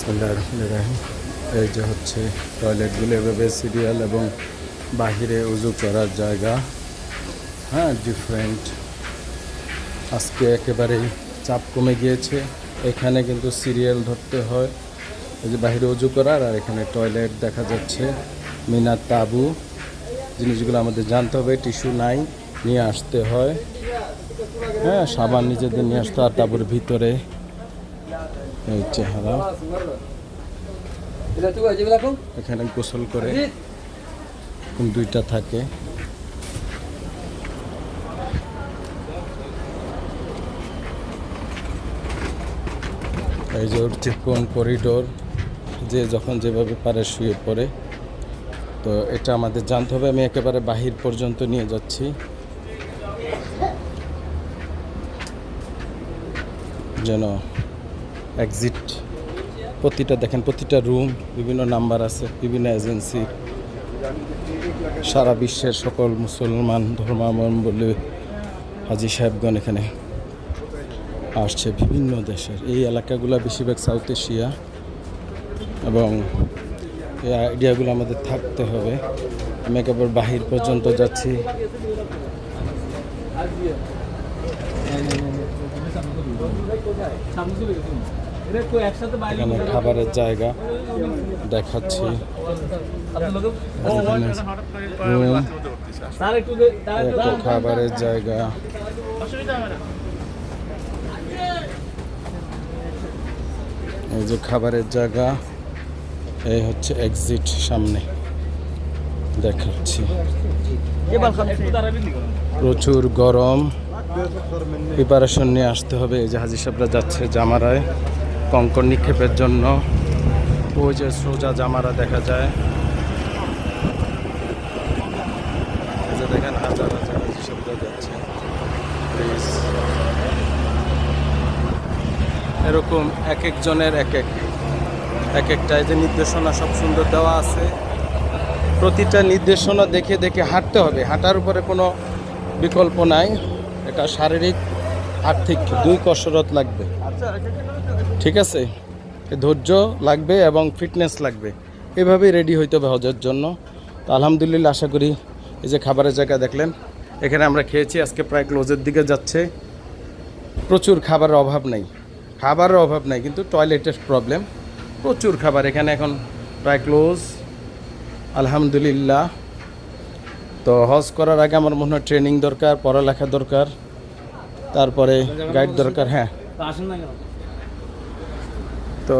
বিসমুল্লাহ রহমান রাহিম এই যে হচ্ছে টয়লেটগুলো, এভাবে সিরিয়াল এবং বাহিরে উজু করার জায়গা। হ্যাঁ ডিফারেন্ট আজকে একেবারেই চাপ কমে গিয়েছে। এখানে কিন্তু সিরিয়াল ধরতে হয়, এই যে বাহিরে উজু করার, আর এখানে টয়লেট দেখা যাচ্ছে। মিনার তাবু, জিনিসগুলো আমাদের জানতে হবে, টিস্যু নাই, নিয়ে আসতে হয়। হ্যাঁ সাবান নিজেদের নিয়ে আসতে আর তাবুর ভিতরে এই চেহারা. এখানে গোসল করে দুইটা থাকে। এই যে চিকন করিডোর যে যখন যেভাবে পারে শুয়ে পড়ে। তো এটা আমাদের জানতে হবে আমি একেবারে বাহির পর্যন্ত নিয়ে যাচ্ছি। যেন এক্সিট প্রতিটা দেখেন, প্রতিটা রুম বিভিন্ন নাম্বার আছে, বিভিন্ন এজেন্সি সারা বিশ্বের সকল মুসলমান ধর্মাবলম্বী হাজি সাহেবগণ এখানে আসছে, বিভিন্ন দেশের। এই এলাকাগুলো বেশিরভাগ সাউথ এশিয়া এবং এই আইডিয়াগুলো আমাদের থাকতে হবে। আমি একেবারে বাহির পর্যন্ত যাচ্ছি। বাইরে এখানে খাবারের জায়গা দেখাচ্ছি। খাবারের জায়গা। এই যে খাবারের জায়গা, এই হচ্ছে এক্সিট সামনে। দেখাচ্ছি। প্রচুর গরম। প্রিপারেশন নিয়ে আসতে হবে। এই যে হাজি সাহেবরা যাচ্ছে জামারায়। কঙ্কর নিক্ষেপের জন্য। ওই যে সোজা জামারা দেখা যায়। দেখেন, হাজার হাজার হাজি সাহেবরা যাচ্ছে. এরকম এক একজনের এক এক। এক একটা যে নির্দেশনা সব সুন্দর দেওয়া আছে। প্রতিটা নির্দেশনা দেখে দেখে হাঁটতে হবে। হাঁটার উপরে কোনো বিকল্প নাই। এটা শারীরিক আর্থিক দুই কসরত লাগবে। ঠিক আছে? ধৈর্য লাগবে এবং ফিটনেস লাগবে। এভাবেই রেডি হইতে হবে হজের জন্য। তো আলহামদুলিল্লাহ আশা করি এই যে খাবারের জায়গা দেখলেন, এখানে আমরা খেয়েছি, আজকে প্রায় ক্লোজের দিকে যাচ্ছে। প্রচুর খাবারের অভাব নেই। খাবারের অভাব নেই, কিন্তু টয়লেটের প্রবলেম। প্রচুর খাবার এখানে এখন প্রায় ক্লোজ। আলহামদুলিল্লাহ। তো হজ করার আগে আমার মনে হয় ট্রেনিং দরকার, পড়ালেখা দরকার। তারপরে গাইড দরকার হ্যাঁ। তো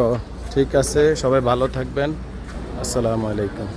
ঠিক আছে সবাই ভালো থাকবেন। আসসালামু আলাইকুম।